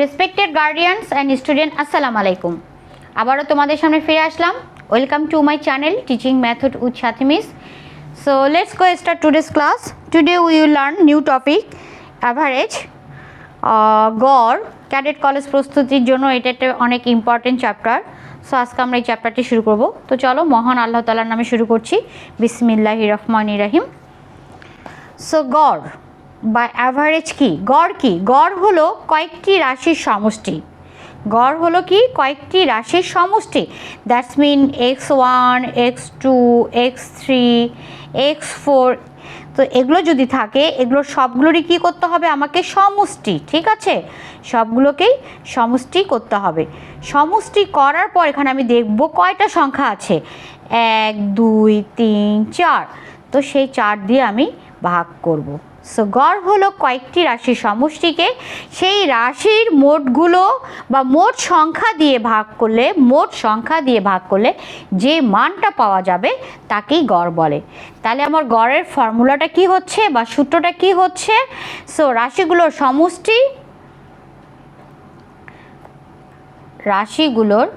Respected guardians and student আসসালামু আলাইকুম আবারও তোমাদের সামনে ফিরে আসলাম। Welcome to my channel teaching method with Sathi miss so let's go start today's class today we will learn new topic average গড় cadet college প্রস্তুতির জন্য এটা একটা অনেক ইম্পর্টেন্ট চ্যাপ্টার সো আজকে আমরা এই চ্যাপ্টারটি শুরু করব। তো চলো, মহান আল্লাহ তালার নামে শুরু করছি। বিসমিল্লাহ রহমান রাহিম। সো গড় বা অ্যাভারেজ কি? গড় কি? গড় হলো কয়েকটি রাশির সমষ্টি। গড় হলো কি? কয়েকটি রাশির সমষ্টি। That's mean x one x two x three x four তো এগুলো যদি থাকে, এগুলো সবগুলোরই কী করতে হবে? আমাকে সমষ্টি, ঠিক আছে? সবগুলোকেই সমষ্টি করতে হবে। সমষ্টি করার পর এখানে আমি দেখব কয়টা সংখ্যা আছে? এক, দুই, তিন, চার। তো সেই চার দিয়ে আমি ভাগ করব। সো গড় হলো কয়েকটি রাশির সমষ্টিকে। সেই রাশির মোটগুলো বা মোট সংখ্যা দিয়ে ভাগ করলে, মোট সংখ্যা দিয়ে ভাগ করলে যে মানটা পাওয়া যাবে তাকেই গড় বলে। তাহলে আমার গড়ের ফর্মুলাটা কি হচ্ছে বা সূত্রটা কি হচ্ছে? সো রাশিগুলোর সমষ্টি রাশিগুলোর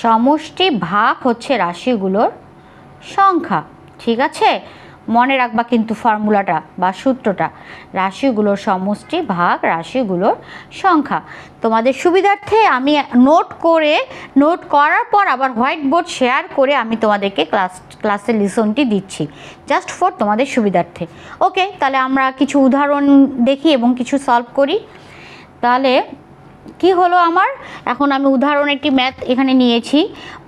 সমষ্টি ভাগ হচ্ছে রাশিগুলোর সংখ্যা, ঠিক আছে? মনে রাখবা কিন্তু ফর্মুলাটা বা সূত্রটা। রাশিগুলোর সমষ্টি ভাগ রাশিগুলোর সংখ্যা। তোমাদের সুবিধার্থে আমি নোট করে, নোট করার পর আবার হোয়াইট বোর্ড শেয়ার করে আমি তোমাদেরকে ক্লাস, ক্লাসের লিসনটি দিচ্ছি। জাস্ট ফর তোমাদের সুবিধার্থে। ওকে, তাহলে আমরা কিছু উদাহরণ দেখি এবং কিছু সলভ করি। তাহলে কি হলো আমার? এখন আমি উদাহরণ একটি ম্যাথ এখানে নিয়েছি।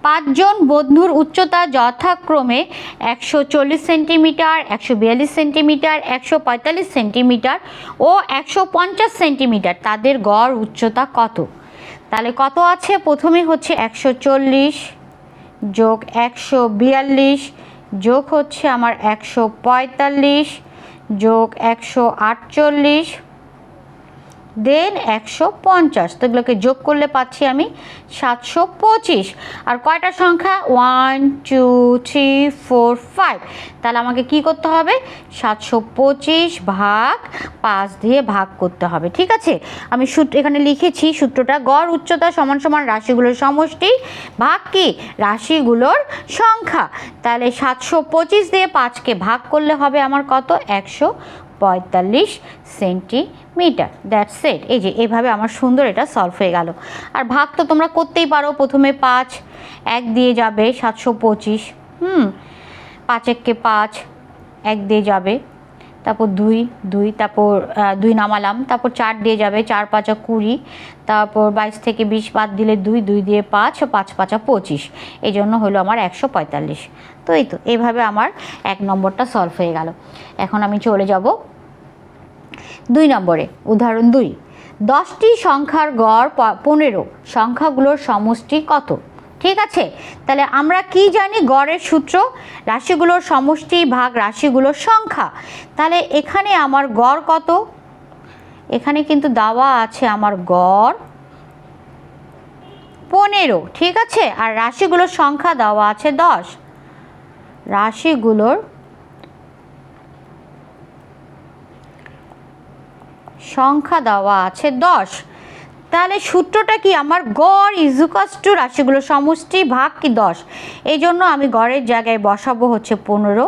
পাঁচজন বন্ধুর উচ্চতা যথাক্রমে একশো চল্লিশ সেন্টিমিটার, একশো বিয়াল্লিশ সেন্টিমিটার, একশো পঁয়তাল্লিশ সেন্টিমিটার ও একশো পঞ্চাশ সেন্টিমিটার। তাদের গড় উচ্চতা কত? তাহলে কত আছে? প্রথমে হচ্ছে একশো চল্লিশ যোগ একশো বিয়াল্লিশ যোগ হচ্ছে আমার একশো পঁয়তাল্লিশ যোগ একশো আটচল্লিশ দেন একশো পঞ্চাশ। তো এগুলোকে যোগ করলে পাচ্ছি আমি সাতশো পঁচিশ। আর কয়টা সংখ্যা? One two three four five তাহলে আমাকে কি করতে হবে? সাতশো পঁচিশ ভাগ পাঁচ দিয়ে ভাগ করতে হবে, ঠিক আছে? আমি সূত্র এখানে লিখেছি সূত্রটা, গড় উচ্চতা সমান সমান রাশিগুলোর সমষ্টি ভাগ কি? রাশিগুলোর সংখ্যা। তাহলে সাতশো পঁচিশ দিয়ে পাঁচকে ভাগ করলে হবে আমার কত? একশো পঁয়তাল্লিশ সেন্টিমিটার। দ্যাটস সেট এই যে, এভাবে আমার সুন্দর এটা সলভ হয়ে গেল। আর ভাগ তো তোমরা করতেই পারো, প্রথমে পাঁচ, এক দিয়ে যাবে সাতশো পঁচিশ, হুম, পাঁচ এককে পাঁচ, এক দিয়ে যাবে, তারপর দুই দুই, তারপর দুই নামালাম, তারপর চার দিয়ে যাবে, চার পাঁচা কুড়ি, তারপর বাইশ থেকে বিশ বাদ দিলে দুই দুই দিয়ে পাঁচ পাঁচ পাঁচা পঁচিশ। এই জন্য হলো আমার একশো পঁয়তাল্লিশ। তো এই তো এইভাবে আমার এক নম্বরটা সলভ হয়ে গেল। এখন আমি চলে যাব দুই নম্বরে, উদাহরণ দুই। দশটি সংখ্যার গড় পনেরো। সংখ্যাগুলোর সমষ্টি কত? ঠিক আছে? তাহলে আমরা কি জানি গড়ের সূত্র? রাশিগুলোর সমষ্টি ভাগ রাশিগুলোর সংখ্যা। তাহলে এখানে আমার গড় কত? এখানে কিন্তু দাওয়া আছে আমার গড় পনেরো। ঠিক আছে? আর রাশিগুলোর সংখ্যা দেওয়া আছে দশ। রাশিগুলোর সংখ্যা দেওয়া আছে দশ। তাহলে সূত্রটা কি? আমার গড় ইজুকাস টু রাশিগুলো, সমষ্টি, ভাগ কি দশ? এই জন্য আমি গড়ের জায়গায় বসাবো হচ্ছে পনেরো।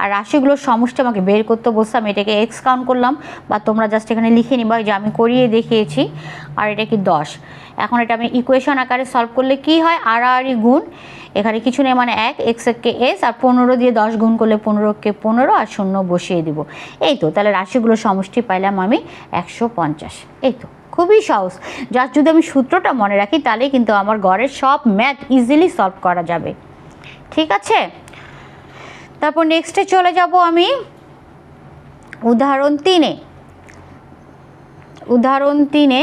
আর রাশিগুলোর সমষ্টি আমাকে বের করতে বসে আমি এটাকে এক্স কাউন্ট করলাম বা তোমরা জাস্ট এখানে লিখে নিবা যে আমি করিয়ে দেখিয়েছি, আর এটা কি দশ? এখন এটা আমি ইকুয়েশন আকারে সলভ করলে কি হয়? আড়াআড়ি গুণ, এখানে কিছু নেই মানে এক এক্স কে এস আর পনেরো দিয়ে দশ গুণ করলে পনেরোকে পনেরো, আর শূন্য বসিয়ে দিব। এই তো, তাহলে রাশিগুলোর সমষ্টি পাইলাম আমি একশো পঞ্চাশ। এই তো। খুবই সহজ জাস্ট যদি আমি সূত্রটা মনে রাখি তাহলে কিন্তু আমার ঘরের সব ম্যাথ ইজিলি সলভ করা যাবে। ঠিক আছে? তারপর নেক্সটে চলে যাব আমি উদাহরণ তিনে। উদাহরণ তিনে,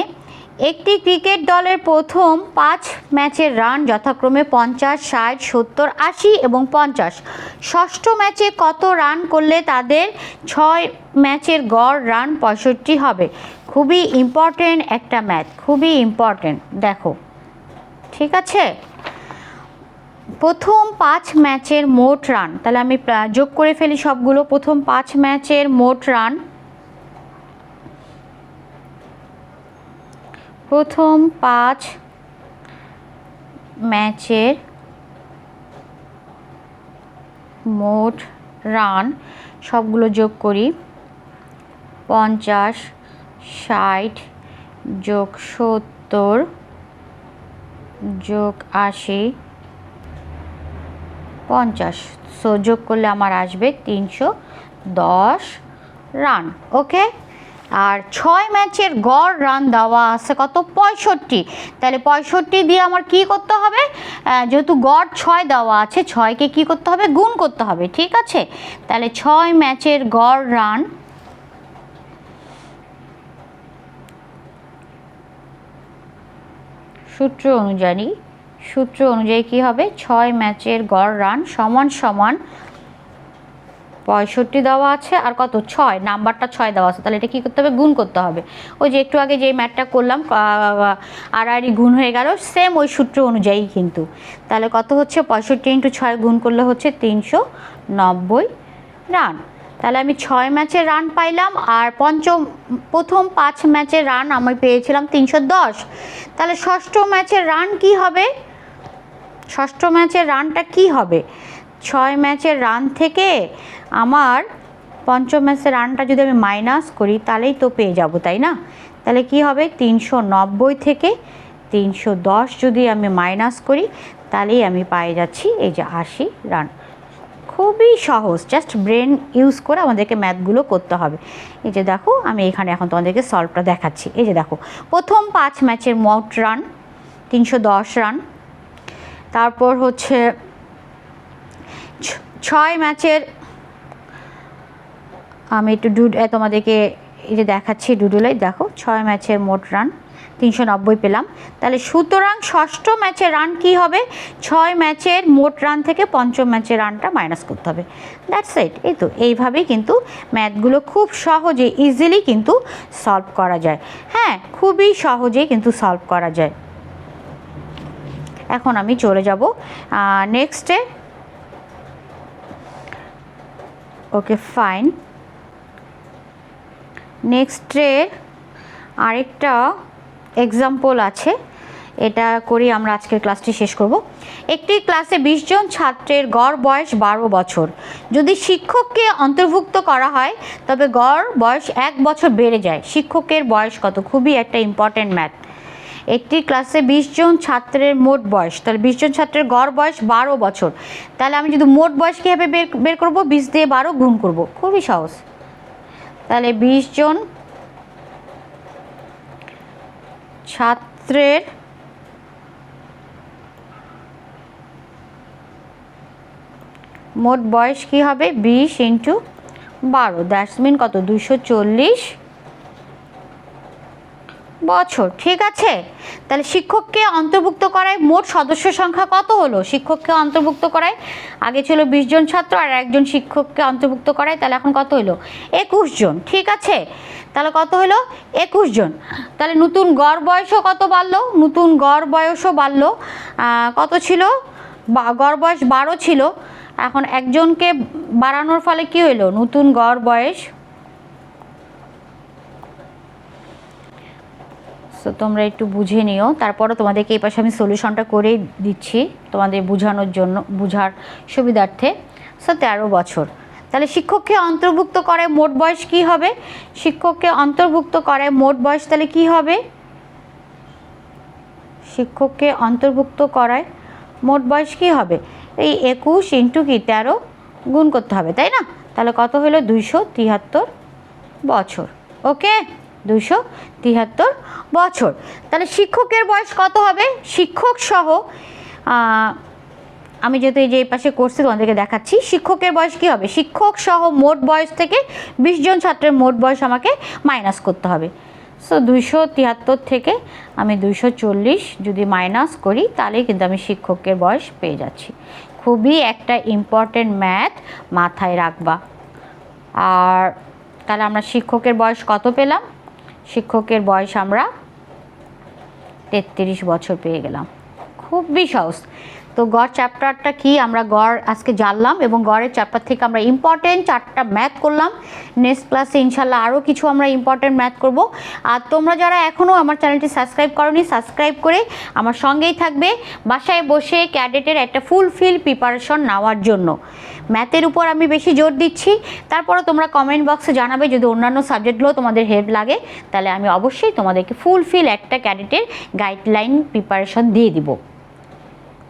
একটি ক্রিকেট দলের প্রথম পাঁচ ম্যাচের রান যথাক্রমে পঞ্চাশ, ষাট, সত্তর, আশি এবং পঞ্চাশ। ষষ্ঠ ম্যাচে কত রান করলে তাদের ছয় ম্যাচের গড় রান পঁয়ষট্টি হবে? খুবই ইম্পর্টেন্ট একটা ম্যাথ খুবই ইম্পর্টেন্ট দেখো, ঠিক আছে? প্রথম পাঁচ ম্যাচের মোট রান তাহলে আমি যোগ করে ফেলি সবগুলো, প্রথম পাঁচ ম্যাচের মোট রান প্রথম পাঁচ ম্যাচের মোট রান সবগুলো যোগ করি, পঞ্চাশ ষাট যোগ সত্তর যোগ আশি পঞ্চাশ। সো যোগ করলে আমার আসবে তিনশো দশ রান ওকে আর ছয় ম্যাচের গড় রান দেওয়া আছে কত? পঁয়ষট্টি। তাহলে পঁয়ষট্টি দিয়ে আমার কি করতে হবে? যেহেতু গড় ছয় দেওয়া আছে, ছয়কে কি করতে হবে? গুণ করতে হবে, ঠিক আছে? তাহলে ছয় ম্যাচের গড় রান সূত্র অনুযায়ী সূত্র অনুযায়ী কি হবে? ছয় ম্যাচের গড় রান সমান সমান পঁয়ষট্টি দেওয়া আছে আর কত? ছয়। নাম্বারটা ছয় দেওয়া আছে। তাহলে এটা কী করতে হবে? গুণ করতে হবে। ওই যে একটু আগে যেই ম্যাথটা করলাম আরই গুণ হয়ে গেল সেম ওই সূত্র অনুযায়ী কিন্তু। তাহলে কত হচ্ছে? পঁয়ষট্টি ইন্টু ছয় গুণ করলে হচ্ছে তিনশো নব্বই রান। তাহলে আমি ছয় ম্যাচের রান পাইলাম আর পঞ্চম, প্রথম পাঁচ ম্যাচের রান আমি পেয়েছিলাম তিনশো দশ। তাহলে ষষ্ঠ ম্যাচের রান কি হবে? ষষ্ঠ ম্যাচের রানটা কি হবে? ছয় ম্যাচের রান থেকে আমার পঞ্চম ম্যাচের রানটা যদি আমি মাইনাস করি, তাহলেই তো পেয়ে যাব, তাই না? তাহলে কি হবে? তিনশো নব্বই থেকে তিনশো দশ যদি আমি মাইনাস করি, তাহলেই আমি পেয়ে যাচ্ছি, এই যে আশি রান। খুবই সহজ। জাস্ট ব্রেন ইউজ করে আমাদেরকে ম্যাথগুলো করতে হবে। এই যে দেখো, আমি এখানে এখন তোমাদেরকে সলভটা দেখাচ্ছি। এই যে দেখো, প্রথম পাঁচ ম্যাচের মোট রান তিনশো দশ রান তারপর হচ্ছে ছয় ম্যাচের আমি একটু ডুড তোমাদেরকে এই যে দেখাচ্ছি ডুডুলাই দেখো, ছয় ম্যাচের মোট রান তিনশো নব্বই পেলাম। তাহলে সুতরাং ষষ্ঠ ম্যাচের রান কি হবে? ছয় ম্যাচের মোট রান থেকে পঞ্চম ম্যাচের রানটা মাইনাস করতে হবে। দ্যাটস ইট এই তো, এইভাবেই কিন্তু ম্যাথগুলো খুব সহজে ইজিলি কিন্তু সলভ করা যায়। হ্যাঁ খুবই সহজেই কিন্তু সলভ করা যায়। এখন আমি চলে যাব নেক্সটে ওকে ফাইন নেক্সটের আরেকটা এক্সাম্পল আছে। এটা করি আমরা আজকের ক্লাসটি শেষ করব। একটি ক্লাসে বিশ জন ছাত্রের গড় বয়স বারো বছর। যদি শিক্ষককে অন্তর্ভুক্ত করা হয়, তবে গড় বয়স এক বছর বেড়ে যায়। শিক্ষকের বয়স কত? খুবই একটা ইম্পর্ট্যান্ট ম্যাথ একটি ক্লাসে বিশ জন ছাত্রের মোট বয়স, তাহলে বিশ জন ছাত্রের গড় বয়স বারো বছর। তাহলে আমি যদি মোট বয়স কীভাবে বের বের করব? বিশ দিয়ে বারো গুণ করব। খুবই সহজ। তাহলে বিশ জন ছাত্রের মোট বয়স কি হবে? বিশ ইন্টু বারো। দ্যাটস মিন কত? দুশো চল্লিশ বছর। ঠিক আছে? তাহলে শিক্ষককে অন্তর্ভুক্ত করায় মোট সদস্য সংখ্যা কত হলো? শিক্ষককে অন্তর্ভুক্ত করায় আগে ছিল বিশ জন ছাত্র আর একজন শিক্ষককে অন্তর্ভুক্ত করায় তাহলে এখন কত হলো? একুশ জন। ঠিক আছে? তাহলে কত হলো? একুশ জন। তাহলে নতুন গড় বয়সও কত বাড়লো? নতুন গড় বয়সও বাড়লো। কত ছিল? গড় বয়স বারো ছিল। এখন একজনকে বাড়ানোর ফলে কি হলো? নতুন গড় বয়স। সো তোমরা একটু বুঝে নিও। তারপরে তোমাদেরকে এই পাশে আমি সলিউশনটা করে দিচ্ছি তোমাদের বোঝানোর জন্য, বোঝার সুবিধার্থে। সো তেরো বছর। তাহলে শিক্ষককে অন্তর্ভুক্ত করে মোট বয়স কি হবে? শিক্ষককে অন্তর্ভুক্ত করে মোট বয়স তাহলে কি হবে? শিক্ষককে অন্তর্ভুক্ত করায় মোট বয়স কি হবে? এই একুশ ইন্টু কি তেরো? গুণ করতে হবে, তাই না? তাহলে কত হলো? দুইশো তিয়াত্তর বছর। ওকে? দুইশো তিয়াত্তর বছর। তাহলে শিক্ষকের বয়স কত হবে? শিক্ষক সহ আমি যেহেতু এই যে এই পাশে করছি তোমাদেরকে দেখাচ্ছি, শিক্ষকের বয়স কী হবে? শিক্ষক সহ মোট বয়স থেকে বিশ জন ছাত্রের মোট বয়স আমাকে মাইনাস করতে হবে। সো দুইশো তিয়াত্তর থেকে আমি দুইশো চল্লিশ যদি মাইনাস করি তাহলে কিন্তু আমি শিক্ষকের বয়স পেয়ে যাচ্ছি। খুবই একটা ইম্পর্টেন্ট ম্যাথ মাথায় রাখবা। আর তাহলে আমরা শিক্ষকের বয়স কত পেলাম? শিক্ষকের বয়স আমরা তেত্রিশ বছর পেয়ে গেলাম। খুবই সহজ। তো গড় চ্যাপ্টারটা কি? আমরা গড় আজকে জানলাম এবং গড়ের চ্যাপ্টার থেকে আমরা ইম্পর্টেন্ট চারটা ম্যাথ করলাম। নেক্সট ক্লাসে ইনশাল্লাহ আরও কিছু আমরা ইম্পর্টেন্ট ম্যাথ করব। আর তোমরা যারা এখনও আমার চ্যানেলটি সাবস্ক্রাইব করনি সাবস্ক্রাইব করে আমার সঙ্গেই থাকবে। বাসায় বসে ক্যাডেটের একটা ফুলফিল প্রিপারেশন নেওয়ার জন্য। ম্যাথের উপর আমি বেশি জোর দিচ্ছি। তারপরে তোমরা কমেন্ট বক্সে জানাবে যদি অন্যান্য সাবজেক্টগুলো তোমাদের হেল্প লাগে। তাহলে আমি অবশ্যই তোমাদেরকে ফুলফিল একটা ক্যাডেটের গাইডলাইন প্রিপারেশন দিয়ে দিব।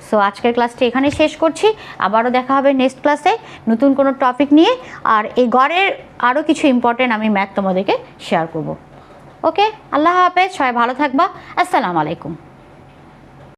সো আজকের ক্লাসটি এখানে শেষ করছি। আবারও দেখা হবে নেক্সট ক্লাসে নতুন কোনো টপিক নিয়ে। আর এই গড়ের আরও কিছু ইম্পর্টেন্ট আমি ম্যাথ তোমাদেরকে শেয়ার করব। ওকে আল্লাহ হাফেজ, সবাই ভালো থাকবা। আসসালামু আলাইকুম।